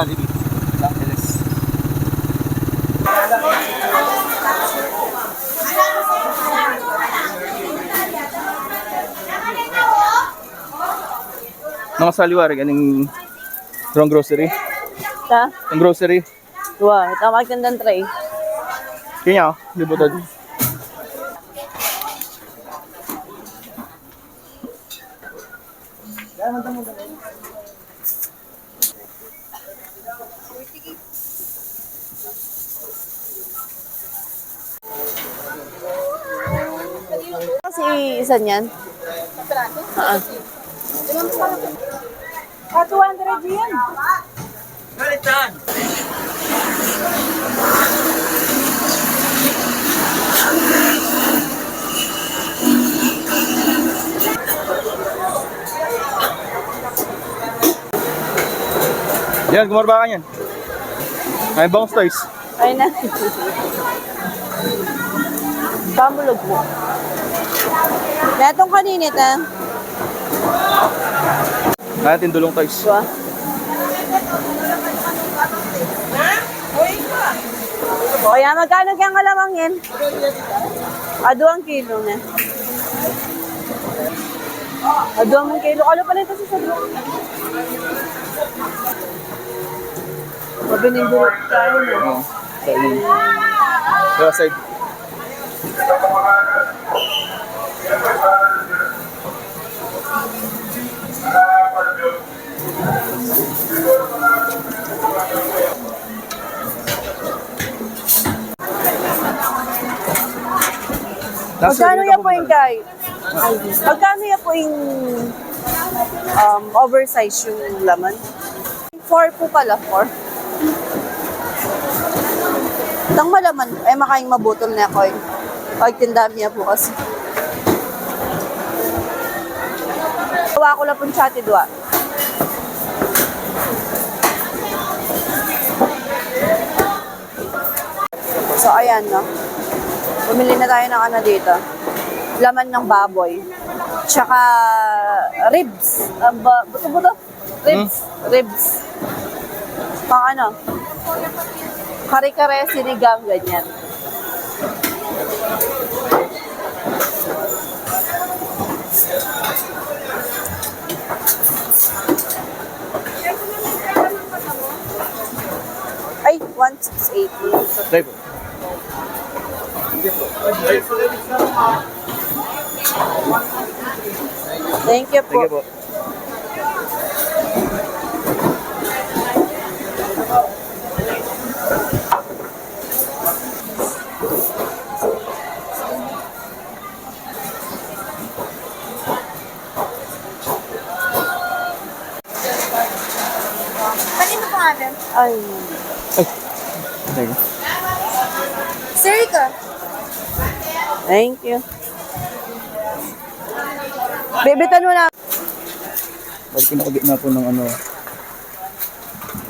Jollibee. Sa Angeles. Mga saliwari, ganing wrong grocery. Ta? Ang grocery. Dua, ito ang magandang tray. Kanya, libutad. Kasi isa niyan. Ah, Ah, 200 yan. Yan, gumarba ka yan. Ay, bangus toys. ay na. Pamulog mo. Metong kanina ta. Natin dulong toys. Dua. Kaya magkano kaya kalamang yan? Aduang kilo na. Aduang kilo. Kalo pala ito sa sabi. Sabi ng bulot tayo na. Oo. Sa inyo. Sa side. Magkano yan po yung kay? Magkano yan po yung um, oversize yung laman? Four po pala, four. Tang malaman, eh makaing mabutol na ako eh. Pagtindam niya po kasi. Gawa ko lang po yung chati dua. So ayan no. Bumili na tayo ng ano dito. Laman ng baboy. Tsaka ribs. Uh, ba, buto buto? Ribs. Ribs. Pang ano? Kare-kare, sinigang, ganyan. Ay, 168. Try po. Thank you po. Sige Ay. Sige. Serica. Thank you. Bibitan mo na. Balik pinakagit na po ng ano.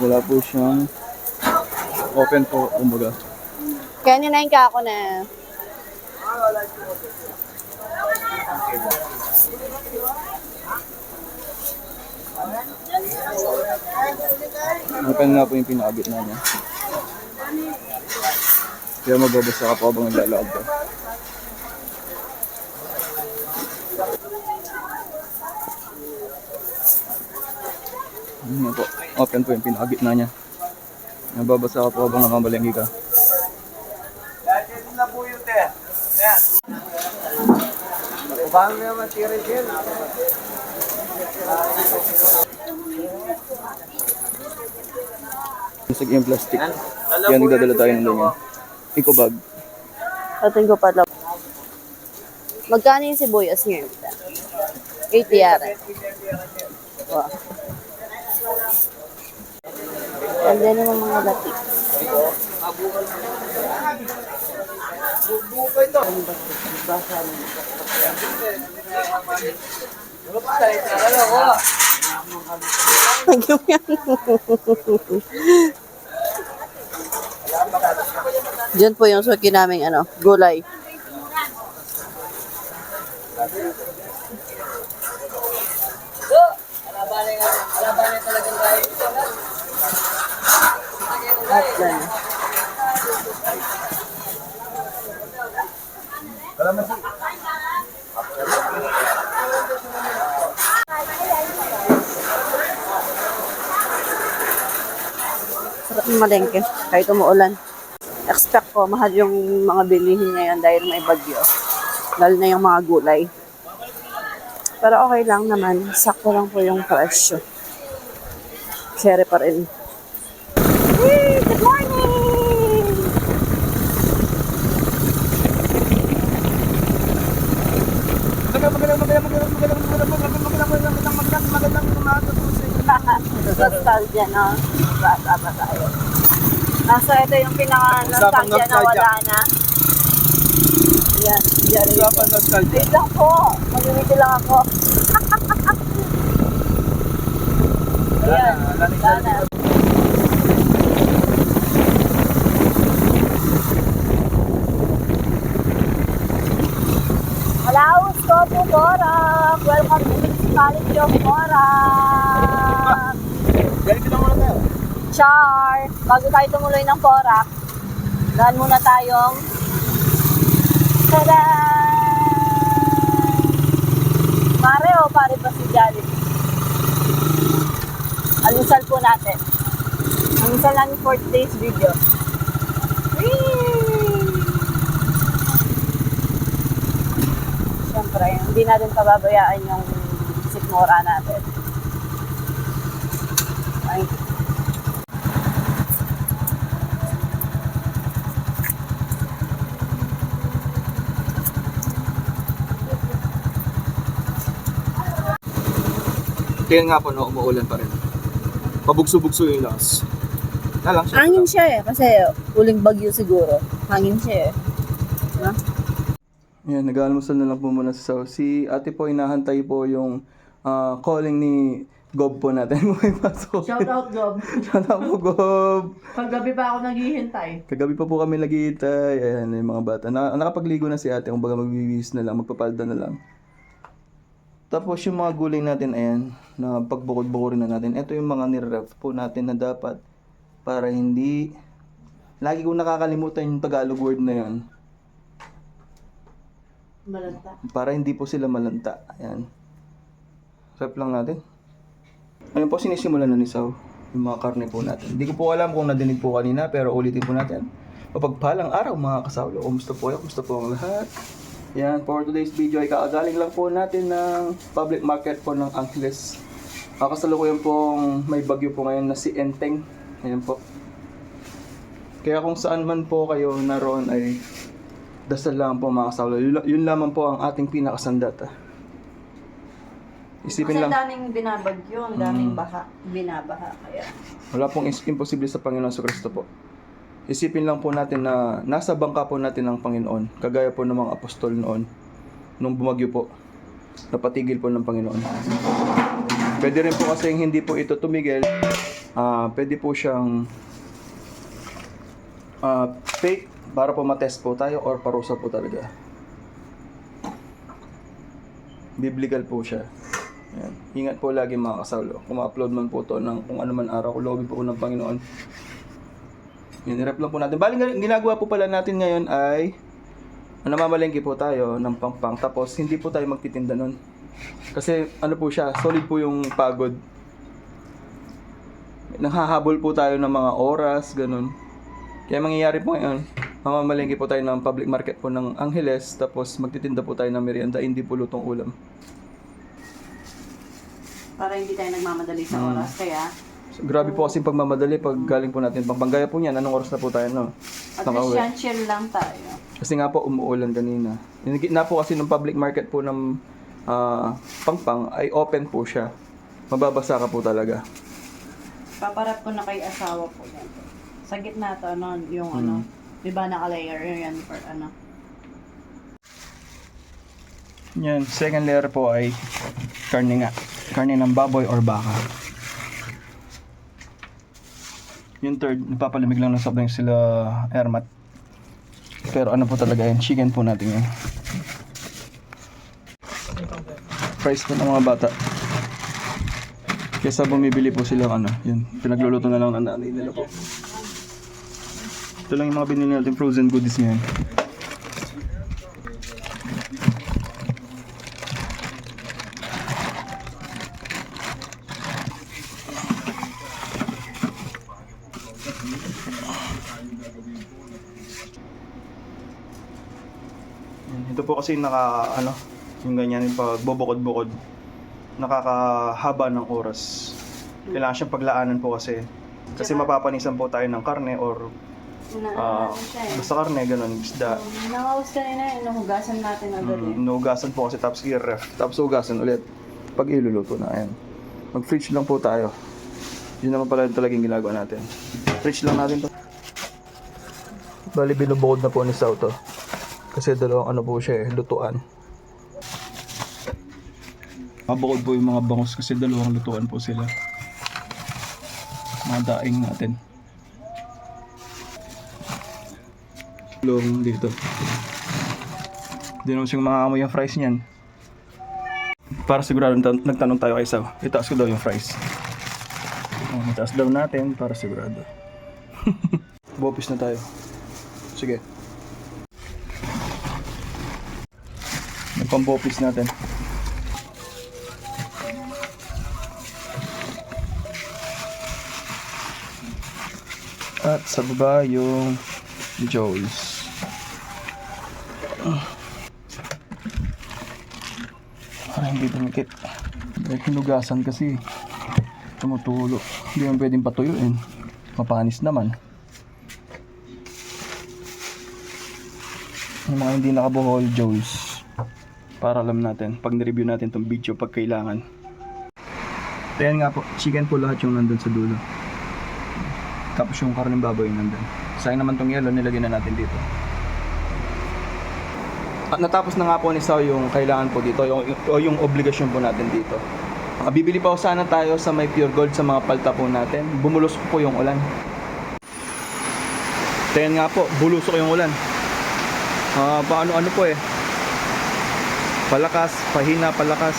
Wala po siyang open po, kumbaga. Kaya ninayin ka ako na. Open na po yung pinakagit na niya. Kaya magbabasa ka po habang naglalakad ka. Ano po, open po yung pinakagit na niya. Nababasa ka po habang nakamalenggi ka. Sige yung plastic. Kaya nagdadala tayo ng ganyan. Eco bag. Atin ko pala. Magkano yung sibuyas ngayon? 80 yara. Wow. Ganda naman mga latik. Diyan po yung suki naming ano, gulay. Hotlan. Sarap ng malengke, kahit umuulan. Expect ko, mahal yung mga bilihin ngayon dahil may bagyo. Lalo na yung mga gulay. Pero okay lang naman, sakto lang po yung presyo. Carry pa rin. Hey, good morning! Nostalgia, no? Bata pa tayo. Nasa ito yung pinaka-nostalgia na wala na. Yan, yan. Usapan nostalgia. Wait lang po. Mag-imiti lang ako. Ayan. Wala na. Malaos ko po, Borak. Welcome to Municipality of Borak. Ganito lang muna tayo. Char! Bago tayo tumuloy ng Porak, daan muna tayong Tada! Pare o pare ba si Jollibee? Alusal po natin. Alusal namin for today's video. Siyempre, hindi natin pababayaan yung sikmura natin. Kaya nga po, no, umuulan pa rin. Pabugso-bugso yung lakas. Na lang siya. Hangin siya eh, kasi uling bagyo siguro. Hangin siya eh. No? Yan, nag-almusal na lang po muna sa Sao. Si ate po, inahantay po yung ah, calling ni Gob po natin. May pasok. Shout out, Gob. Shout out po, Gob. Paggabi pa ako naghihintay. Kagabi pa po kami nagihintay. Ayan, yung mga bata. Na, nakapagligo na si ate. Kung baga magbibis na lang, magpapalda na lang. Tapos yung mga gulay natin, ayan, na pagbukod-bukurin na natin. Ito yung mga niref po natin na dapat para hindi... Lagi kong nakakalimutan yung Tagalog word na yon Malanta. para hindi po sila malanta. Ayan. Rep lang natin. Ayun po, sinisimulan na ni Sao. Yung mga karne po natin. Hindi ko po alam kung nadinig po kanina, pero ulitin po natin. Mapagpalang araw mga kasawlo. Kumusta po kayo? Kumusta po ang lahat? Yan, for today's video ay kakagaling lang po natin ng public market po ng Angeles. Kakasalukuyan pong may bagyo po ngayon na si Enteng. Ayan po. Kaya kung saan man po kayo naroon ay dasal lang po mga kasawlo. Yun, yun lamang po ang ating pinakasandata. Isipin Kasi lang. daming binabagyo, ang daming baha, binabaha. Kaya, Wala pong is- imposible sa Panginoon sa Kristo po. Isipin lang po natin na nasa bangka po natin ng Panginoon, kagaya po ng mga apostol noon, nung bumagyo po, napatigil po ng Panginoon. Pwede rin po kasi hindi po ito tumigil, ah pwede po siyang ah fake para po matest po tayo or parusa po talaga. Biblical po siya. Ayan. Ingat po lagi mga kasawlo. Kung ma-upload man po to ng kung ano man araw, lobby po ng Panginoon. Yun, i-rep lang po natin. Bali, ginagawa po pala natin ngayon ay namamalengke po tayo ng pangpang. Tapos, hindi po tayo magtitinda nun. Kasi, ano po siya, solid po yung pagod. Nanghahabol po tayo ng mga oras, ganun. Kaya mangyayari po ngayon, mamamalengke po tayo ng public market po ng Angeles, tapos magtitinda po tayo ng merienda, hindi po lutong ulam. para hindi tayo nagmamadali sa oras. Kaya, grabe po kasi pagmamadali pag galing po natin Pampanga po niyan. Anong oras na po tayo, no? yan, chill lang tayo. Kasi nga po umuulan kanina. Yung gitna po kasi ng public market po ng ah, Pangpang ay open po siya. Mababasa ka po talaga. Paparap ko na kay asawa ko yan. Sa gitna to, ano, yung ano, di ba naka-layer yan for ano. Yan, second layer po ay karne nga. Karne ng baboy or baka. Yung third, nagpapalamig lang ng soft sila Ermat. Pero ano po talaga yan, chicken po natin yan. Price po ng mga bata. Kesa bumibili po silang ano, yun, pinagluluto na lang ng nanay nila po. Ito lang yung mga binili natin frozen goodies ngayon. Yan, Ito po kasi naka, ano, yung ganyan, yung pagbubukod-bukod, nakakahaba ng oras. Kailangan siyang paglaanan po kasi. Kasi mapapanisan po tayo ng karne or ah, basta karne, ganun, isda. Nangawas kanina yun, nahugasan natin agad eh. Mm, Nugasan po kasi tapos i-ref. Tapos hugasan ulit. Pag iluluto na, ayan. Mag-fridge lang po tayo. Yun naman pala talagang ginagawa natin. Fridge lang natin to. Bali, binubukod na po ni Sao to. Kasi dalawang ano po siya eh, lutuan. Mabukod po yung mga bangus kasi dalawang lutuan po sila. Mga daing natin. Long dito. Hindi naman siyang makakamoy yung fries niyan. Para sigurado nagtan- nagtanong tayo kay Sao. Itaas ko daw yung fries. Oh, itaas daw natin para sigurado. Bopis na tayo. Sige. Nagpambopis natin. At sa baba yung Joey's. Para hindi dumikit. Dahil hinugasan kasi tumutulo. Hindi mo pwedeng patuyuin. Mapanis naman. Yung mga hindi nakabuhol, Joey's. Para alam natin, pag nireview natin tong video pag kailangan. So yan nga po, chicken po lahat yung nandun sa dulo. Tapos yung karneng baboy nandun. Sayang naman tong yellow, nilagay na natin dito. At natapos na nga po ni Sao yung kailangan po dito, yung, o yung obligasyon po natin dito. Ah, bibili pa po sana tayo sa may pure gold sa mga palta po natin. Bumulos po yung ulan. Tingnan nga po, bulusok yung ulan. Ah, paano ano po eh. Palakas, pahina, palakas.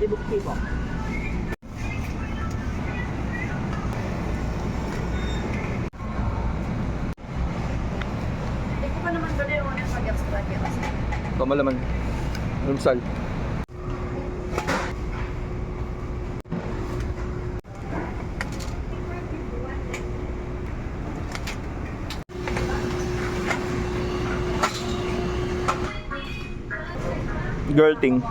Tibok-tibok. Hindi ko pa naman dali yung ulit mag-extra kasi Pamalaman. Lumsal. Girl thing.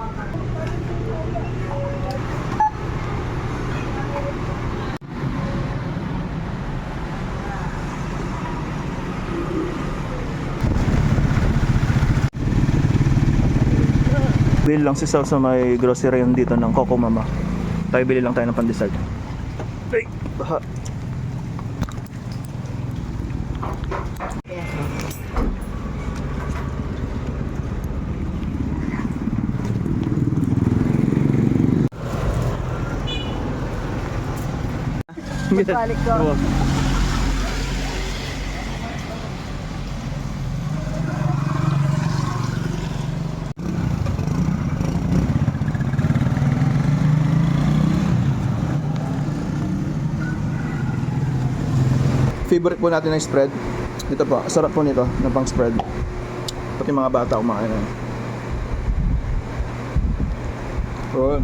Bill lang si Sal sa may grocery dito ng Coco Mama. Tayo bili lang tayo ng pandesal. Ay, baha. Balik ko. Oo. Favorite po natin ng spread. Ito po, sarap po nito na pang spread. Pati mga bata kumakain na. Oh,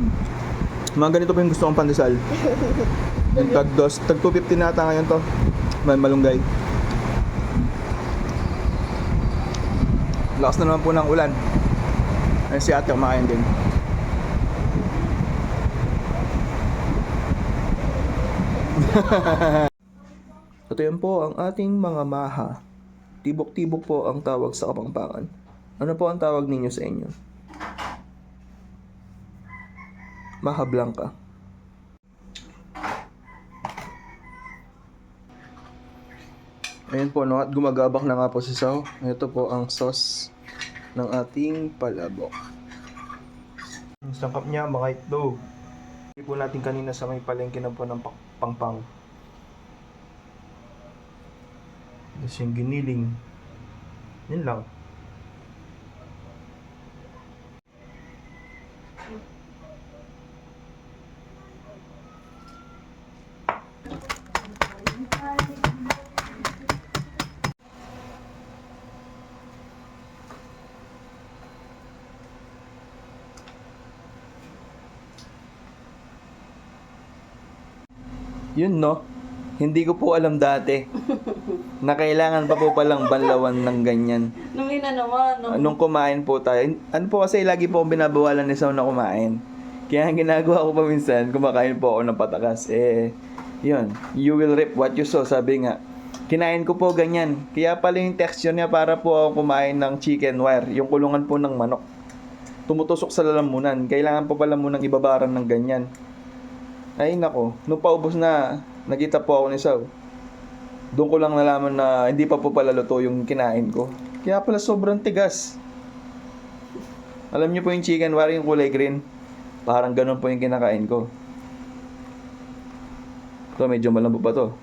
mga ganito po yung gusto kong pandesal. Tag dos, tag 250 na ata ngayon to. May malunggay. Lakas na naman po ng ulan. Ay si ate kumakain din. Ito yan po ang ating mga maha. Tibok-tibok po ang tawag sa Kapampangan. Ano po ang tawag ninyo sa inyo? Maha Blanca. Ayan po, no, at gumagabak na nga po si Sao. Ito po ang sauce ng ating palabok. Ang sangkap niya, mga itlog. Hindi po natin kanina sa may palengke na po ng pangpang. Tapos yung giniling. Yun lang. Yun no, hindi ko po alam dati na kailangan pa po palang banlawan ng ganyan. Nung ina naman, no? Nung kumain po tayo, ano po kasi lagi po binabawalan ni Sao na kumain. Kaya ang ginagawa ko pa minsan, kumakain po ako ng patakas. Eh, yun, you will reap what you sow, sabi nga. Kinain ko po ganyan. Kaya pala yung texture niya para po ako kumain ng chicken wire, yung kulungan po ng manok. Tumutusok sa lalamunan. Kailangan po pala munang ibabaran ng ganyan. Ay nako, nung paubos na, nakita po ako ni Sao. Doon ko lang nalaman na hindi pa po pala luto yung kinain ko. Kaya pala sobrang tigas. Alam niyo po yung chicken wire yung kulay green. Parang ganun po yung kinakain ko. Ito medyo malambot pa to.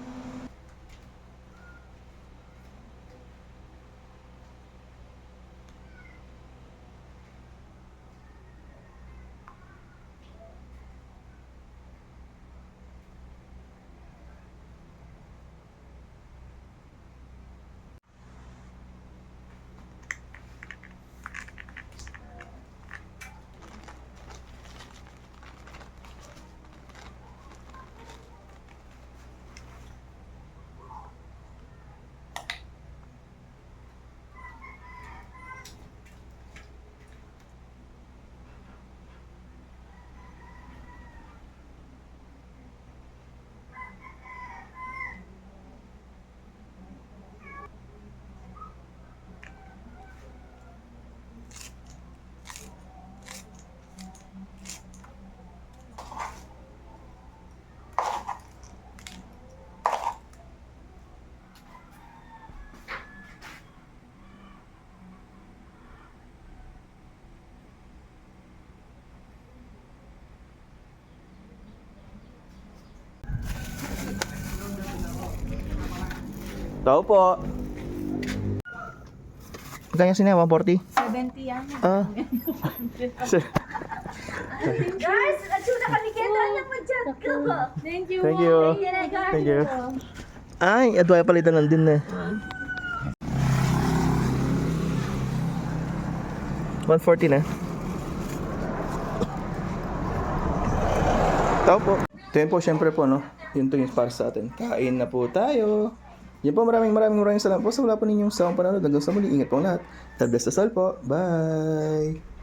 Tao po. Kanya sina 140? 70 yan. Ah. Guys, atsuna kami kita na mo dyan. Thank you. Thank you. Thank you. Ay, adwaya palitan lang din na. 140 na. Tao po. Ito po, syempre po, no? Yun to yung para sa atin. Kain na po tayo. Yan po, maraming maraming maraming salamat po sa wala po ninyong sa panonood. Hanggang sa muli, ingat po lahat. God bless us all po. Bye!